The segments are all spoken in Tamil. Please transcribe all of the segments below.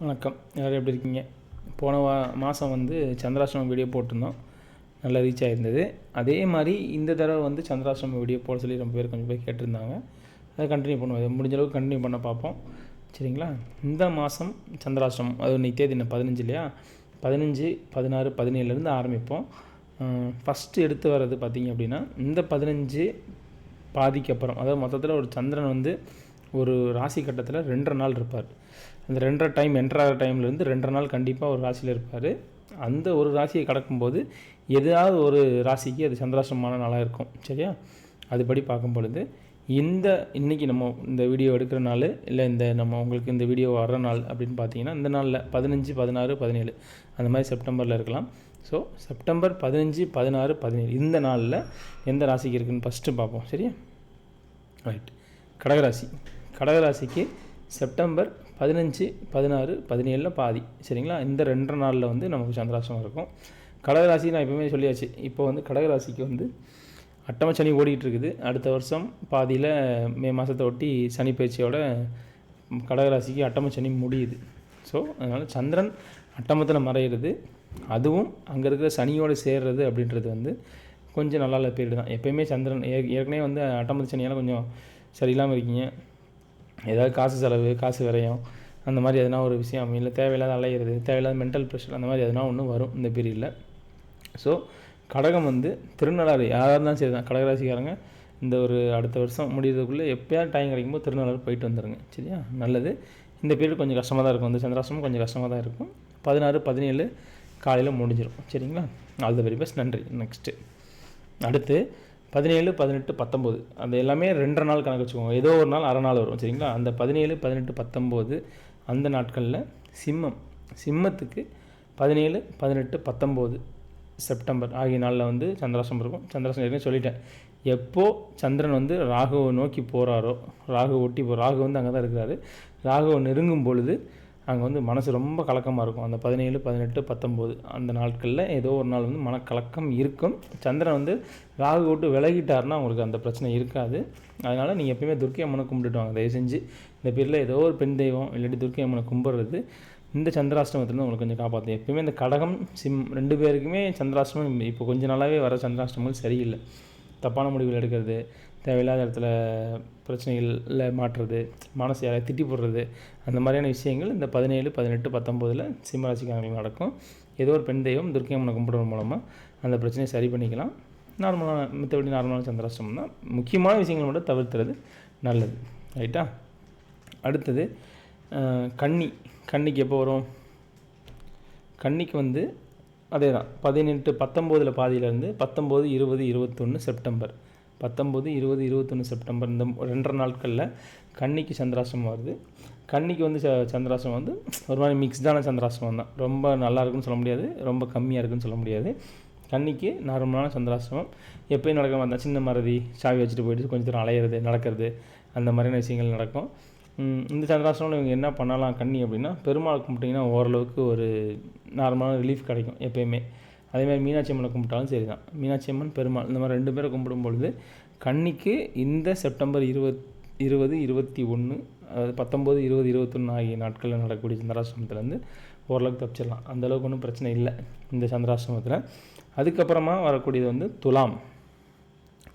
வணக்கம். எல்லோரும் எப்படி இருக்கீங்க? போன வா மாதம் வந்து சந்திராசிரமம் வீடியோ போட்டிருந்தோம். நல்லா ரீச் ஆகிருந்தது அதே மாதிரி இந்த தடவை வந்து சந்திராசிரமம் வீடியோ போட சொல்லி ரொம்ப பேர் கொஞ்சம் பேர் கேட்டிருந்தாங்க. அதை கண்டினியூ பண்ணுவோம். அதை முடிஞ்ச அளவுக்கு கண்டினியூ பண்ண பார்ப்போம். சரிங்களா? இந்த மாதம் சந்திராசிரமம் அது இன்னைக்கு தேதி என்ன? பதினஞ்சு இல்லையா? பதினஞ்சு பதினாறு பதினேழுலேருந்து ஆரம்பிப்போம். ஃபஸ்ட்டு எடுத்து வர்றது பார்த்திங்க அப்படின்னா இந்த பதினஞ்சு பாதிக்கு அப்புறம் அதாவது மொத்தத்தில் ஒரு சந்திரன் வந்து ஒரு ராசி கட்டத்தில் ரெண்டரை நாள் இருப்பார். அந்த ரெண்டரை டைம் என்ட்ராகிற டைம்லேருந்து ரெண்டரை நாள் கண்டிப்பாக ஒரு ராசியில் இருப்பார். அந்த ஒரு ராசியை கடக்கும்போது எதாவது ஒரு ராசிக்கு அது சந்திராசிரமான நாளாக இருக்கும். சரியா? அதுபடி பார்க்கும் பொழுது இந்த இன்றைக்கி நம்ம இந்த வீடியோ எடுக்கிற நாள் இல்லை இந்த நம்ம உங்களுக்கு இந்த வீடியோ வர்ற நாள் அப்படின்னு பார்த்தீங்கன்னா இந்த நாளில் பதினஞ்சு பதினாறு பதினேழு. அந்த மாதிரி செப்டம்பரில் இருக்கலாம். ஸோ செப்டம்பர் பதினஞ்சு பதினாறு பதினேழு. இந்த நாளில் எந்த ராசிக்கு இருக்குதுன்னு ஃபஸ்ட்டு பார்ப்போம். சரியா? ரைட் கடகராசி. கடகராசிக்கு செப்டம்பர் பதினஞ்சு பதினாறு பதினேழில் பாதி. சரிங்களா? இந்த ரெண்டரை நாளில் வந்து நமக்கு சந்திராசிரமம் இருக்கும். கடகராசி நான் எப்பவுமே சொல்லியாச்சு. இப்போ வந்து கடகராசிக்கு வந்து அட்டம சனி ஓடிட்டு இருக்குது அடுத்த வருஷம் பாதியில் மே மாதத்தை ஒட்டி சனி பயிற்சியோட கடகராசிக்கு அட்டம சனி முடியுது. ஸோ அதனால் சந்திரன் அட்டமத்தில் மறையிறது. அதுவும் அங்கே இருக்கிற சனியோடு சேர்றது அப்படின்றது வந்து கொஞ்சம் நல்லா இல்லை பீரியட் தான். எப்போயுமே சந்திரன் ஏ- ஏற்கனவே வந்து அட்டமத்து சனியால் கொஞ்சம் சரியில்லாமல் இருக்கீங்க. ஏதாவது காசு செலவு காசு விரயம் அந்த மாதிரி எதனா ஒரு விஷயம் இல்லை தேவையில்லாத அலையிறது தேவையில்லாத மென்டல் ப்ரெஷர் அந்த மாதிரி எதனா ஒன்று வரும் இந்த பீரியடில் ஸோ கடகம் வந்து திருநள்ளாறு யாராக இருந்தாலும் சரி தான் கடகராசிக்காரங்க இந்த ஒரு அடுத்த வருஷம் முடியறதுக்குள்ளே எப்போயாவது டைம் கிடைக்கும்போது திருநள்ளாறு போயிட்டு வந்துடுங்க சரியா? நல்லது. இந்த பீரியட் கொஞ்சம் கஷ்டமாக தான் இருக்கும். இந்த சந்திராசிரமம் கொஞ்சம் கஷ்டமாக தான் இருக்கும். பதினாறு பதினேழு காலையில் முடிஞ்சிடும் சரிங்களா? ஆல் த வெரி பெஸ்ட் நன்றி. நெக்ஸ்ட்டு அடுத்து பதினேழு பதினெட்டு பத்தொம்போது. அந்த எல்லாமே ரெண்டரை நாள் கணக்கு வச்சுக்கோங்க. ஏதோ ஒரு நாள் அரை நாள் வரும். சரிங்களா? அந்த பதினேழு பதினெட்டு பத்தொம்போது அந்த நாட்களில் சிம்மம் சிம்மத்துக்கு பதினேழு பதினெட்டு பத்தொம்போது செப்டம்பர் ஆகிய நாளில் வந்து சந்திராசம் இருக்கும். சந்திராசம் ஏற்கனவே சொல்லிட்டேன். எப்போது சந்திரன் வந்து ராகுவை நோக்கி போகிறாரோ ராகு ஒட்டி போ ராகு வந்து அங்கே தான் இருக்கிறாரு. ராகுவை நெருங்கும் பொழுது அங்கே வந்து மனசு ரொம்ப கலக்கமாக இருக்கும். அந்த பதினேழு பதினெட்டு பத்தொம்போது அந்த நாட்களில் ஏதோ ஒரு நாள் வந்து மனக்கலக்கம் இருக்கும். சந்திரன் வந்து ராகு விட்டு விலகிட்டார்னா உங்களுக்கு அந்த பிரச்சனை இருக்காது. அதனால் நீங்கள் எப்பயுமே துர்க்கை அம்மனை கும்பிட்டுட்டு வாங்க. தயவு செஞ்சு இந்த பேரில் ஏதோ ஒரு பெண் தெய்வம் இல்லாட்டி துர்க்கை அம்மனை கும்பிட்றது இந்த சந்திராஷ்டமத்துலேருந்து உங்களுக்கு கொஞ்சம் காப்பாற்றும் எப்பயுமே இந்த கடகம் சிம் ரெண்டு பேருக்குமே சந்திராஷ்டமம் இப்போ கொஞ்ச நாளாகவே வர சந்திராஷ்டமங்கள் சரியில்லை. தப்பான முடிவுகள் எடுக்கிறது. தேவையில்லாத இடத்துல பிரச்சனைகளில் மாட்டுறது மனசு யாரையும் திட்டி போடுறது அந்த மாதிரியான விஷயங்கள் இந்த பதினேழு பதினெட்டு பத்தொம்போதில் சிம்மராசிக்காரங்களுக்கு நடக்கும். ஏதோ ஒரு பெண் தெய்வம் துர்க்கை அம்மனை கும்பிடுறது மூலமாக அந்த பிரச்சனையை சரி பண்ணிக்கலாம். நார்மலான மித்தபடி நார்மலான சந்திராஷ்டமம் தான். முக்கியமான விஷயங்களை மட்டும் தவிர்த்துறது நல்லது. ரைட்டா? அடுத்தது கன்னி. கன்னிக்கு எப்போ வரும்? கன்னிக்கு வந்து அதே தான் பதினெட்டு பத்தொம்போதில் பாதியிலேருந்து பத்தொம்போது இருபது இருபத்தொன்று செப்டம்பர். பத்தொம்போது இருபது இருபத்தொன்று செப்டம்பர் இந்த ரெண்டரை நாட்களில் கன்னிக்கு சந்திராசிரமம் வருது. கன்னிக்கு வந்து ச சந்திராசிரமம் வந்து ஒரு மாதிரி மிக்ஸ்டான சந்திராசிரமம் தான். ரொம்ப நல்லா இருக்குன்னு சொல்ல முடியாது. ரொம்ப கம்மியாக இருக்குன்னு சொல்ல முடியாது. கன்னிக்கு நார்மலான சந்திராசிரமம். எப்போயும் நடக்கிற மாதிரி தான். சின்ன மறதி சாவி வச்சுட்டு போயிட்டு கொஞ்சம் தூரம் அலையிறது நடக்கிறது அந்த மாதிரியான விஷயங்கள் நடக்கும். இந்த சந்திராசிரமம் இவங்க என்ன பண்ணலாம் கன்னி அப்படின்னா பெருமாள் கும்பிட்டிங்கன்னா ஓரளவுக்கு ஒரு நார்மலான ரிலீஃப் கிடைக்கும் எப்பயுமே. அதேமாதிரி மீனாட்சி அம்மனை கும்பிட்டாலும் சரி தான் மீனாட்சி அம்மன் பெருமாள் இந்த மாதிரி ரெண்டு பேரை கும்பிடும் பொழுது கன்னிக்கு இந்த செப்டம்பர் இருபத் இருபது இருபத்தி ஒன்று அதாவது பத்தொம்போது இருபது இருபத்தொன்று ஆகிய நாட்களில் நடக்கக்கூடிய சந்திராசிரமத்துலேருந்து ஓரளவுக்கு தப்பிச்சிடலாம். அந்தளவுக்கு ஒன்றும் பிரச்சனை இல்லை இந்த சந்திராசிரமத்தில் அதுக்கப்புறமா வரக்கூடியது வந்து துலாம்.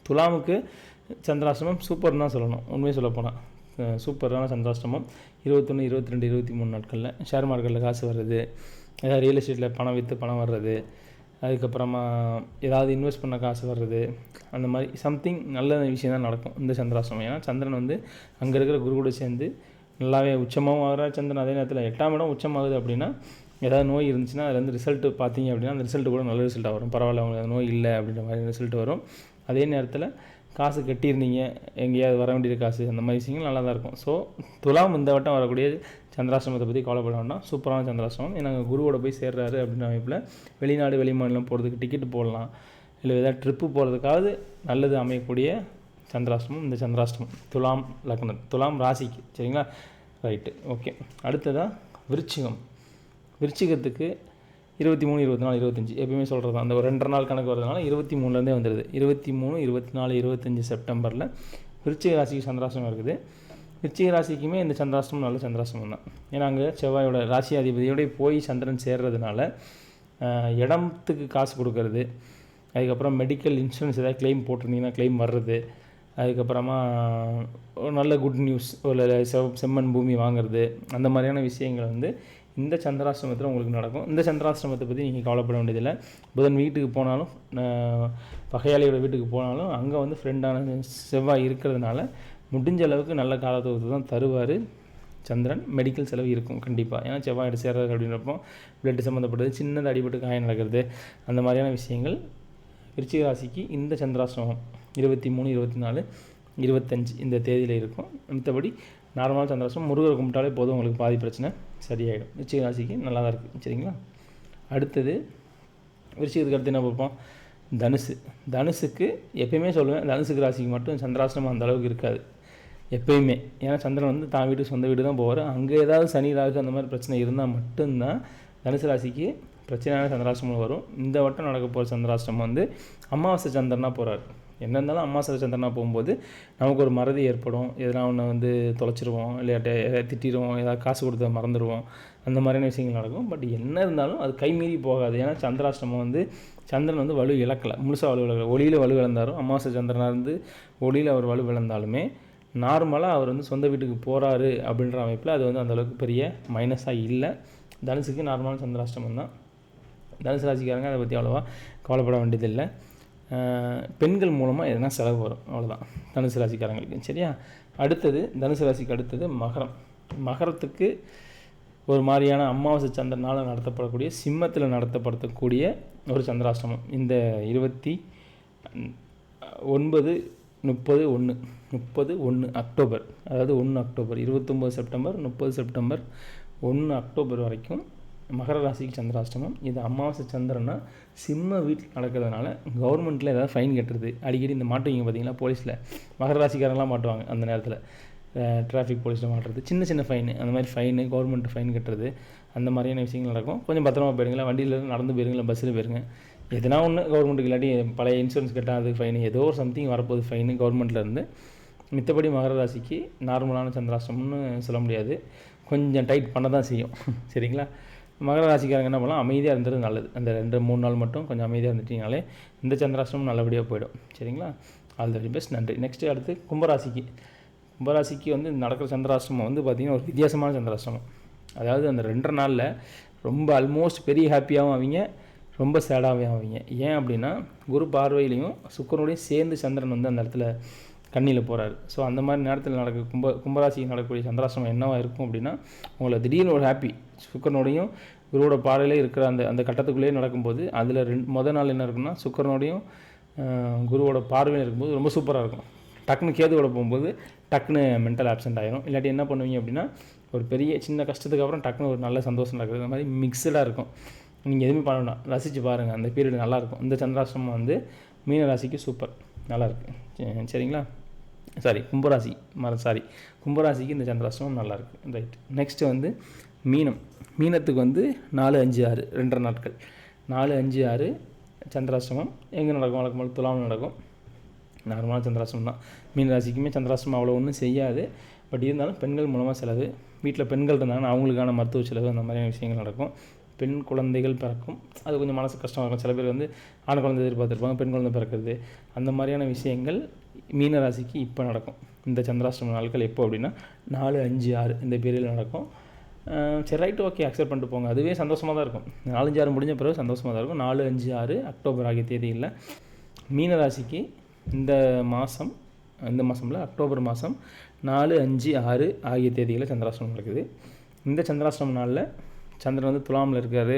துலாமுக்கு சந்திராசிரமம் சூப்பர்னு தான் சொல்லணும். உண்மையை சொல்லப்போனால் சூப்பரான சந்திராசிரமம் இருபத்தொன்று இருபத்தி ரெண்டு இருபத்தி மூணு நாட்களில். ஷேர் மார்க்கெட்டில் காசு வர்றது ஏதாவது ரியல் எஸ்டேட்டில் பணம் விற்று பணம் வர்றது அதுக்கப்புறமா ஏதாவது இன்வெஸ்ட் பண்ண காசு வர்றது அந்த மாதிரி சம்திங் நல்ல விஷயம் தான் நடக்கும் இந்த சந்திராசிரமம் ஏன்னா சந்திரன் வந்து அங்கே இருக்கிற குரு கூட சேர்ந்து நல்லாவே உச்சமாகவும் ஆகிறார் சந்திரன். அதே நேரத்தில் எட்டாம் இடம் உச்சமாகுது அப்படின்னா ஏதாவது நோய் இருந்துச்சுன்னா அதில் வந்து ரிசல்ட்டு பார்த்தீங்க அப்படின்னா அந்த ரிசல்ட்டு கூட நல்ல ரிசல்ட்டாக வரும். பரவாயில்ல உங்களுக்கு நோய் இல்லை அப்படின்ற மாதிரி ரிசல்ட் வரும். அதே நேரத்தில் காசு கட்டியிருந்தீங்க எங்கேயாவது வர வேண்டிய காசு அந்த மாதிரி விஷயங்கள் நல்லா தான் இருக்கும். ஸோ துலாம் இந்த வட்டம் வரக்கூடிய சந்திராசிரமத்தை பற்றி கவலைப்பட வேண்டாம். சூப்பரான சந்திராசிரமம். ஏன்னா குருவோட போய் சேர்றாரு அப்படின்ற அமைப்பில் வெளிநாடு வெளிமாநிலம் போகிறதுக்கு டிக்கெட் போடலாம். இல்லை ஏதாவது ட்ரிப்பு போகிறதுக்காவது நல்லது அமையக்கூடிய சந்திராஷ்டமம் இந்த சந்திராஷ்டமம் துலாம் லக்னம் துலாம் ராசிக்கு. சரிங்களா? ரைட்டு ஓகே அடுத்ததாக விருச்சிகம். விருச்சிகத்துக்கு இருபத்தி மூணு இருபத்தி நாலு இருபத்தஞ்சி எப்பயுமே சொல்கிறது அந்த ஒரு ரெண்டரை நாள் கணக்கு வரதுனால இருபத்தி மூணுலேருந்தே வந்துடுது இருபத்தி மூணு இருபத்தி நாலு இருபத்தஞ்சி செப்டம்பரில் விருச்சிக ராசிக்கு சந்திராசனம் இருக்குது. விருச்சிக ராசிக்குமே இந்த சந்திராஷ்டமம் நல்ல சந்திராஷ்டமம் தான். ஏன்னா அங்கே செவ்வாயோட ராசி அதிபதியோடய போய் சந்திரன் சேர்றதுனால இடத்துக்கு காசு கொடுக்கறது அதுக்கப்புறம் மெடிக்கல் இன்சூரன்ஸ் ஏதாவது க்ளைம் போட்டிருந்தீங்கன்னா க்ளைம் வர்றது அதுக்கப்புறமா ஒரு நல்ல குட் நியூஸ் ஒரு செவ் செம்மன் பூமி வாங்குறது அந்த மாதிரியான விஷயங்கள் வந்து இந்த சந்திராசிரமத்தில் உங்களுக்கு நடக்கும். இந்த சந்திராசிரமத்தை பற்றி நீங்கள் கவலைப்பட வேண்டியதில்லை. புதன் வீட்டுக்கு போனாலும் பகையாளியோட வீட்டுக்கு போனாலும் அங்கே வந்து ஃப்ரெண்டான செவ்வாய் இருக்கிறதுனால முடிஞ்ச அளவுக்கு நல்ல காலத்துவத்தை தான் தருவார். சந்திரன் மெடிக்கல் செலவு இருக்கும் கண்டிப்பாக ஏன்னா செவ்வாய் சேர்றது அப்படின்றப்போ பிளட் சம்மந்தப்பட்டது சின்னது அடிபட்டு காயம் நடக்கிறது அந்த மாதிரியான விஷயங்கள் விருச்சிக ராசிக்கு இந்த சந்திராசிரமம் இருபத்தி மூணு இருபத்தி நாலு இருபத்தஞ்சு இந்த தேதியில் இருக்கும். மற்றபடி நார்மலாக சந்திராசிரமம் முருகரை கும்பிட்டாலே போதும் உங்களுக்கு பாதி பிரச்சனை சரியாயிடும். விருச்சிக ராசிக்கு நல்லா தான் இருக்குது சரிங்களா? அடுத்தது விருச்சிகத்துக்கு அடுத்து என்ன பார்ப்போம்? தனுசு. தனுசுக்கு எப்பயுமே சொல்லுவேன் தனுசுக்கு ராசிக்கு மட்டும் சந்திராசிரமம் அந்த அளவுக்கு இருக்காது. எப்பயுமே. ஏன்னா சந்திரன் வந்து தான் வீட்டு சொந்த வீடு தான் போவார். அங்கே ஏதாவது சனி ராகு அந்த மாதிரி பிரச்சனை இருந்தால் மட்டும்தான் தனுசு ராசிக்கு பிரச்சனையான சந்திராஷ்டமம் வரும். இந்த வட்டம் நடக்க போகிற சந்திராஷ்டமம் வந்து அமாவாசை சந்திரனாக போகிறார் என்ன இருந்தாலும் அமாவாசை சந்திரனாக போகும்போது நமக்கு ஒரு மறதி ஏற்படும். எதனா ஒன்று வந்து தொலைச்சிருவோம் இல்லாட்டி எதாவது திட்டிடுவோம் ஏதாவது காசு கொடுத்த மறந்துடுவோம் அந்த மாதிரியான விஷயங்கள் நடக்கும். பட் என்ன இருந்தாலும் அது கைமீறி போகாது. ஏன்னா சந்திராஷ்டமம் வந்து சந்திரன் வந்து வலு இழக்கலை. முழுசாக வலு இழக்கலை. ஒளியில் வலு இழந்தாரும் அமாவாசை சந்திரனாக இருந்து ஒளியில் அவர் வலு இழந்தாலுமே நார்மலாக அவர் வந்து சொந்த வீட்டுக்கு போகிறாரு அப்படின்ற அமைப்பில் அது வந்து அந்தளவுக்கு பெரிய மைனஸாக இல்லை. தனுசுக்கு நார்மலான சந்திராஷ்டமம் தான். தனுசு ராசிக்காரங்க அதை பற்றி அவ்வளோவா கவலைப்பட வேண்டியதில்லை. பெண்கள் மூலமாக எதனா செலவு வரும். அவ்வளோதான் தனுசு ராசிக்காரங்களுக்கு. சரியா? அடுத்தது தனுசு ராசிக்கு அடுத்தது மகரம். மகரத்துக்கு ஒரு மாதிரியான அமாவாசை சந்திரனால் நடத்தப்படக்கூடிய சிம்மத்தில் நடத்தப்படுத்தக்கூடிய ஒரு சந்திராஷ்டமம். இந்த இருபத்தி ஒன்பது முப்பது ஒன்று முப்பது ஒன்று அக்டோபர் அதாவது ஒன்று அக்டோபர் இருபத்தொம்போது செப்டம்பர் முப்பது செப்டம்பர் ஒன்று அக்டோபர் வரைக்கும் மகர ராசிக்கு சந்திராஷ்டமம். இது அமாவாசை சந்திரனா சிம்ம வீட்டில் நடக்கிறதுனால கவர்மெண்ட்டில் ஏதாவது ஃபைன் கட்டுறது அடிக்கடி இந்த மாட்டுவீங்க பார்த்தீங்களா போலீஸில் மகர ராசிக்காரங்களாம் மாட்டுவாங்க அந்த நேரத்தில். டிராஃபிக் போலீஸில் மாட்டுறது சின்ன சின்ன ஃபைனு அந்த மாதிரி ஃபைனு கவர்மெண்ட் ஃபைன் கட்டுறது அந்த மாதிரியான விஷயங்கள் நடக்கும். கொஞ்சம் பத்திரமா போயிடுங்களா வண்டியில் நடந்து போயிருங்களா பஸ்ஸில் போயிருங்க. எதுனா ஒன்று கவர்மெண்ட்டுக்கு இல்லாட்டி பழைய இன்சூரன்ஸ் கட்டாதது ஃபைனு ஏதோ ஒரு சம்திங் வரப்போகுது ஃபைனு கவர்மெண்ட்லேருந்து மித்தபடி மகர ராசிக்கு நார்மலான சந்திராஷ்டமம்னு சொல்ல முடியாது. கொஞ்சம் டைட் பண்ண தான் செய்யும். சரிங்களா? மகர ராசிக்காரங்க என்ன பண்ணலாம்? அமைதியாக இருந்தது நல்லது. அந்த ரெண்டு மூணு நாள் மட்டும் கொஞ்சம் அமைதியாக இருந்துட்டிங்கனாலே இந்த சந்திராஷ்டமம் நல்லபடியாக போயிடும். சரிங்களா? ஆல் த வெரி பெஸ்ட் நன்றி. நெக்ஸ்ட்டு அடுத்து கும்பராசிக்கு. கும்பராசிக்கு வந்து நடக்கிற சந்திராஷ்டமம் வந்து பார்த்திங்கன்னா ஒரு வித்தியாசமான சந்திராஷ்டமம். அதாவது அந்த ரெண்டரை நாளில் ரொம்ப ஆல்மோஸ்ட் பெரிய ஹாப்பியாகவும் அவங்க ரொம்ப சேடாகவே ஆவீங்க. ஏன் அப்படின்னா குரு பார்வையிலையும் சுக்கரனோடையும் சேர்ந்து சந்திரன் வந்து அந்த இடத்துல கண்ணியில் போகிறாரு ஸோ அந்த மாதிரி நேரத்தில் நடக்க கும்ப கும்பராசிக்கு நடக்கக்கூடிய சந்திராசிரமம் என்னவாக இருக்கும் அப்படின்னா உங்களை திடீர்னு ஒரு ஹாப்பி சுக்கரனோடையும் குருவோட பார்வையிலே இருக்கிற அந்த அந்த கட்டத்துக்குள்ளேயே நடக்கும்போது அதில் ரெண்டு மொதல் நாள் என்ன இருக்குன்னா சுக்கரனோடையும் குருவோட பார்வையில் இருக்கும்போது ரொம்ப சூப்பராக இருக்கும். டக்குன்னு கேதுவோட போகும்போது டக்குன்னு மென்டல் ஆப்சென்ட் ஆகிடும் இல்லாட்டி என்ன பண்ணுவீங்க அப்படின்னா ஒரு பெரிய சின்ன கஷ்டத்துக்கு அப்புறம் டக்குன்னு ஒரு நல்ல சந்தோஷம் நடக்குது. இந்த மாதிரி மிக்சடாக இருக்கும். நீங்கள் எதுவுமே பண்ண வேண்டாம் ரசித்து பாருங்கள் அந்த பீரியட் நல்லாயிருக்கும் இந்த சந்திராசிரமம் வந்து மீன ராசிக்கு சூப்பர் நல்லாயிருக்கு சரிங்களா? சாரி கும்பராசி. மர சாரி கும்பராசிக்கு இந்த சந்திராசிரமம் நல்லாயிருக்கு ரைட் நெக்ஸ்ட்டு வந்து மீனம். மீனத்துக்கு வந்து நாலு அஞ்சு ஆறு ரெண்டரை நாட்கள். நாலு அஞ்சு ஆறு சந்திராசிரமம் எங்கே நடக்கும்? வழக்கம் போல துலாமில் நடக்கும் நார்மலான சந்திராசிரமம் தான். மீன ராசிக்குமே சந்திராசிரமம் அவ்வளோ ஒன்றும் செய்யாது. பட் இருந்தாலும் பெண்கள் மூலமாக செலவு. வீட்டில் பெண்கள் இருந்தாங்கன்னா அவங்களுக்கான மருத்துவ செலவு அந்த மாதிரியான விஷயங்கள் நடக்கும். பெண் குழந்தைகள் பிறக்கும். அது கொஞ்சம் மனசு கஷ்டமாக இருக்கும். சில பேர் வந்து ஆண் குழந்தை எதிர்பார்த்துருப்பாங்க பெண் குழந்தை பிறக்கிறது. அந்த மாதிரியான விஷயங்கள் மீனராசிக்கு இப்போ நடக்கும். இந்த சந்திராஷ்டம நாட்கள் எப்போ அப்படின்னா நாலு அஞ்சு ஆறு இந்த பீரியடில் நடக்கும். சரி ரைட் ஓகே அக்செப்ட் பண்ணிட்டு போங்க. அதுவே சந்தோஷமாக தான் இருக்கும். நாலஞ்சு ஆறு முடிஞ்ச பிறகு சந்தோஷமாக தான் இருக்கும். நாலு அஞ்சு ஆறு அக்டோபர் ஆகிய தேதியில் மீனராசிக்கு இந்த மாதம் இந்த மாதமில் அக்டோபர் மாதம் நாலு அஞ்சு ஆறு ஆகிய தேதிகளில் சந்திராஷ்டமம் நடக்குது. இந்த சந்திராஷ்டம நாளில் சந்திரன் வந்து துலாமில் இருக்கார்.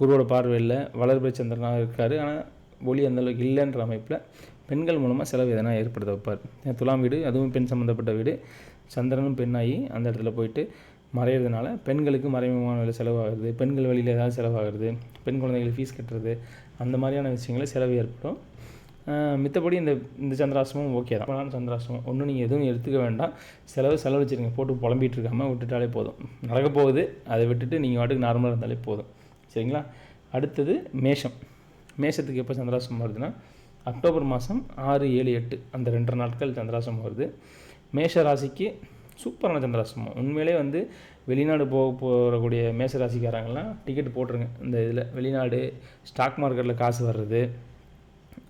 குருவோட பார்வையில் வளர்பிறை சந்திரனாக இருக்கார். ஆனால் ஒளி அந்தளவுக்கு இல்லைன்ற அமைப்பில் பெண்கள் மூலமாக செலவு எதனா ஏற்படுத்த வைப்பார். துலாம் வீடு அதுவும் பெண் சம்மந்தப்பட்ட வீடு. சந்திரனும் பெண்ணாகி அந்த இடத்துல போயிட்டு மறையிறதுனால பெண்களுக்கு மறைமுகமான வேலை செலவாகிறது. பெண்கள் வழியில் ஏதாவது செலவாகிறது. பெண் குழந்தைகளுக்கு ஃபீஸ் கட்டுறது. அந்த மாதிரியான விஷயங்களில் செலவு ஏற்படும். மித்தபடி இந்த இந்த சந்திராசிரமம் ஓகே தான். ஆனால் சந்திராசிரமம். ஒன்றும் நீங்கள் எதுவும் எடுத்துக்க வேண்டாம். செலவு செலவழிச்சிருங்க போட்டு புலம்பிட்டு இருக்காமல் விட்டுட்டாலே போதும். நடக்க போகுது. அதை விட்டுட்டு நீங்கள் வாட்டுக்கு நார்மலாக இருந்தாலே போதும். சரிங்களா? அடுத்தது மேஷம். மேஷத்துக்கு எப்போ சந்திராசிரமம் வருதுன்னா அக்டோபர் மாதம் ஆறு ஏழு எட்டு அந்த ரெண்டரை நாட்கள் சந்திராசிரமம் வருது. மேஷ ராசிக்கு சூப்பரான சந்திராசிரமம். உண்மையிலே வந்து வெளிநாடு போக போகக்கூடிய மேசராசிக்காரங்கெல்லாம் டிக்கெட் போட்டுருங்க. இந்த இதில் வெளிநாடு ஸ்டாக் மார்க்கெட்டில் காசு வர்றது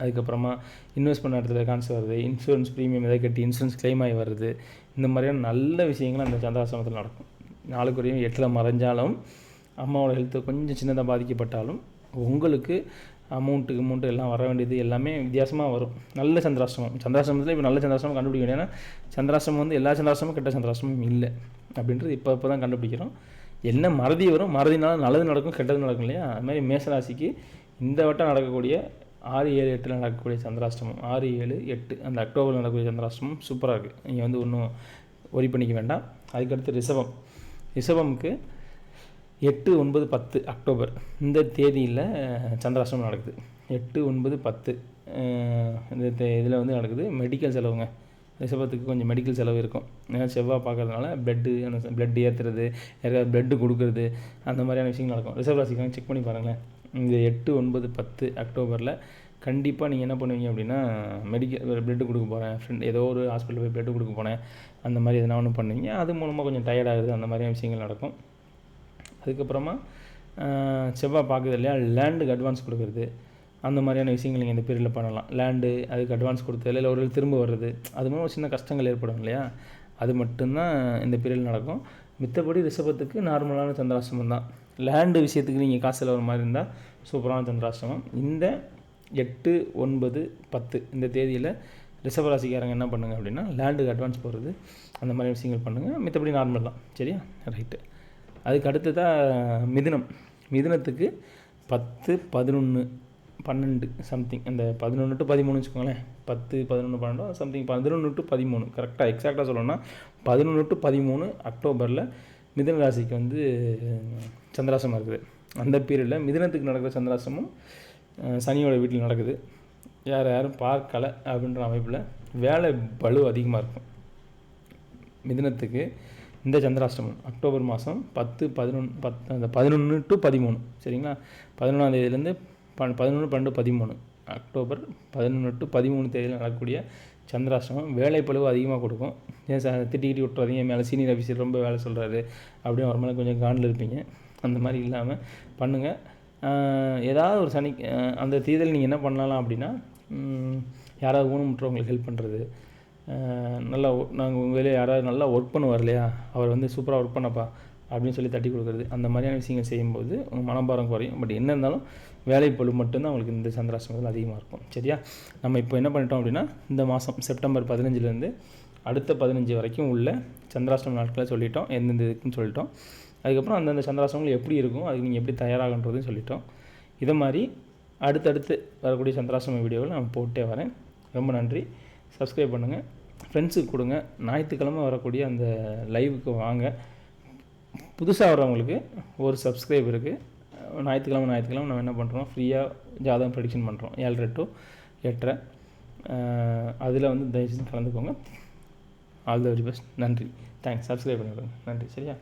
அதுக்கப்புறமா இன்வெஸ்ட் பண்ண இடத்துல கான்ஸ் வருது இன்சூரன்ஸ் ப்ரீமியம் எதாவது கட்டி இன்சூரன்ஸ் கிளைம் ஆகி வருது இந்த மாதிரியான நல்ல விஷயங்கள் அந்த சந்திராசிரமத்தில் நடக்கும். நாளுக்குரியும் எட்டில் மறைஞ்சாலும் அம்மாவோட ஹெல்த்து கொஞ்சம் சின்னதாக பாதிக்கப்பட்டாலும் உங்களுக்கு அமௌண்ட்டுக்கு அமௌண்ட்டு எல்லாம் வர வேண்டியது எல்லாமே வித்தியாசமாக வரும். நல்ல சந்திராசிரமம். சந்திராசிரமத்தில் இப்போ நல்ல சந்திராசிரமம் கண்டுபிடிக்க வேண்டிய ஏன்னா சந்திராசிரமம் வந்து எல்லா சந்திராசிரமும் கெட்ட சந்திராசிரமும் இல்லை அப்படின்றது இப்போ இப்போ தான் கண்டுபிடிக்கிறோம். என்ன மறதி வரும்? மறதினால நல்லது நடக்கும் கெட்டது நடக்கும் இல்லையா? அது மாதிரி மேசராசிக்கு இந்த வட்டம் நடக்கக்கூடிய ஆறு ஏழு எட்டில் நடக்கக்கூடிய சந்திராஷ்டமம். ஆறு ஏழு எட்டு அந்த அக்டோபரில் நடக்கக்கூடிய சந்திராஷ்டமம் சூப்பராக இருக்குது நீங்கள் வந்து ஒன்றும் ஒரி பண்ணிக்க வேண்டாம். அதுக்கடுத்து ரிஷபம். ரிஷபமுக்கு எட்டு ஒன்பது பத்து அக்டோபர். இந்த தேதியில் சந்திராஷ்டமம் நடக்குது. எட்டு ஒன்பது பத்து இந்த இதில் வந்து நடக்குது மெடிக்கல் செலவுங்க. ரிஷபத்துக்கு கொஞ்சம் மெடிக்கல் செலவு இருக்கும். ஏன்னா செவ்வாய் பார்க்குறதுனால பிளட்டு அந்த ஏற்றுறது யாருக்காவது ப்ளட்டு கொடுக்குறது அந்த மாதிரியான விஷயங்கள் நடக்கும். ரிஷப ராசிக்காரங்க செக் பண்ணி பாருங்களேன். இந்த எட்டு ஒன்பது பத்து அக்டோபரில் கண்டிப்பாக நீங்கள் என்ன பண்ணுவீங்க அப்படின்னா மெடிக்கல் பிளட்டு கொடுக்க போகிறேன் ஃப்ரெண்ட் ஏதோ ஒரு ஹாஸ்பிட்டல் போய் பிளட்டு கொடுக்க போனேன் அந்த மாதிரி எதனா ஒன்று பண்ணுவீங்க. அது மூலமாக கொஞ்சம் டயர்டாகுது அந்த மாதிரியான விஷயங்கள் நடக்கும். அதுக்கப்புறமா செவ்வாய் பார்க்குறது இல்லையா லேண்டுக்கு அட்வான்ஸ் கொடுக்குறது அந்த மாதிரியான விஷயங்கள் நீங்கள் இந்த பீரியடில் பண்ணலாம். லேண்டு அதுக்கு அட்வான்ஸ் கொடுத்தது இல்லை ஒரு திரும்ப வர்றது அது மூலம் ஒரு சின்ன கஷ்டங்கள் ஏற்படும் இல்லையா? அது மட்டும்தான் இந்த பீரியடில் நடக்கும். மித்தபடி ரிஷபத்துக்கு நார்மலான சந்திராசிரமம் தான். லேண்டு விஷயத்துக்கு நீங்கள் காசு செலவு மாதிரி இருந்தால் சூப்பரான சந்திராஷ்டமம் இந்த எட்டு ஒன்பது பத்து இந்த தேதியில் ரிஷபராசிக்காரங்க என்ன பண்ணுங்க அப்படின்னா லேண்டுக்கு அட்வான்ஸ் போடுறது அந்த மாதிரி விஷயங்கள் பண்ணுங்கள் மித்தபடி நார்மல் தான். சரியா? ரைட்டு அதுக்கு அடுத்ததாக மிதுனம். மிதுனத்துக்கு பத்து பதினொன்று பன்னெண்டு சம்திங் அந்த பதினொன்று டு பதிமூணு வச்சுக்கோங்களேன். பத்து பதினொன்று பன்னெண்டு சம்திங் பதினொன்று டு பதிமூணு. கரெக்டாக எக்ஸாக்டாக சொல்லணும்னா பதினொன்று டு பதிமூணு அக்டோபரில் மிதன ராசிக்கு வந்து சந்திராசிரமம் இருக்குது. அந்த பீரியடில் மிதினத்துக்கு நடக்கிற சந்திராசமும் சனியோட வீட்டில் நடக்குது. யார் யாரும் பார்க்கலை அப்படின்ற அமைப்பில் வேலை பலு அதிகமாக இருக்கும். மிதினத்துக்கு இந்த சந்திராஷ்டமம் அக்டோபர் மாதம் பத்து பதினொன்று பத்து அந்த பதினொன்று டு பதிமூணு சரிங்களா? பதினொன்றாம் தேதியிலேருந்து பன் பதினொன்று பன்னெண்டு பதிமூணு அக்டோபர் பதினொன்று டு பதிமூணு தேதியில் நடக்கக்கூடிய சந்திராஷ்டமம் வேலை பழுவு அதிகமாக கொடுக்கும். ஏன் சார் திட்டிக்கிட்டி விட்டுறாதீங்க மேலே சீனியர் ஆஃபீஸர் ரொம்ப வேலை சொல்கிறாரு அப்படின்னு ஒரு மேலே கொஞ்சம் காண்டில் இருப்பீங்க. அந்த மாதிரி இல்லாமல் பண்ணுங்கள் ஏதாவது ஒரு சனி அந்த தீதில் நீங்கள் என்ன பண்ணலாம் அப்படின்னா யாராவது ஊனமுற்றவங்களுக்கு ஹெல்ப் பண்ணுறது நல்லா நாங்கள் உங்கள் வேலையை யாராவது நல்லா ஒர்க் பண்ணுவார் இல்லையா? அவர் வந்து சூப்பராக ஒர்க் பண்ணப்பா அப்படின்னு சொல்லி தட்டி கொடுக்குறது. அந்த மாதிரியான விஷயங்கள் செய்யும்போது உங்கள் மனபாரம் குறையும். பட் என்ன இருந்தாலும் வேலைப்பளு மட்டும்தான் உங்களுக்கு இந்த சந்திராசிரமத்தில் அதிகமாக இருக்கும். சரியா? நம்ம இப்போ என்ன பண்ணிட்டோம் அப்படின்னா இந்த மாதம் செப்டம்பர் பதினஞ்சுலேருந்து அடுத்த பதினஞ்சு வரைக்கும் உள்ள சந்திராசிரம நாட்களை சொல்லிட்டோம். எந்தெந்த இதுக்குன்னு சொல்லிட்டோம். அதுக்கப்புறம் அந்தந்த சந்திராசனங்கள் எப்படி இருக்கும் அதுக்கு நீங்கள் எப்படி தயாராகன்றதையும் சொல்லிட்டோம். இதை மாதிரி அடுத்தடுத்து வரக்கூடிய சந்திராசிரம வீடியோவில் நான் போட்டே வரேன். ரொம்ப நன்றி. சப்ஸ்கிரைப் பண்ணுங்கள் ஃப்ரெண்ட்ஸுக்கு கொடுங்க. ஞாயிற்றுக்கிழமை வரக்கூடிய அந்த லைவுக்கு வாங்க. புதுசாக வரவங்களுக்கு ஒரு சப்ஸ்கிரைப் இருக்குது ஞாயிற்றுக்கிழமை ஞாயிற்றுக்கிழமை நம்ம என்ன பண்ணுறோம் ஃப்ரீயாக ஜாதகம் ப்ரெடிக்ஷன் பண்ணுறோம் ஏழரை டு எட்டரை. அதில் வந்து தயவுசெய்து கலந்துக்கோங்க. ஆல் த வெரி பெஸ்ட் நன்றி. தேங்க்ஸ் சப்ஸ்கிரைப் பண்ணிவிடுங்க நன்றி. சரியா?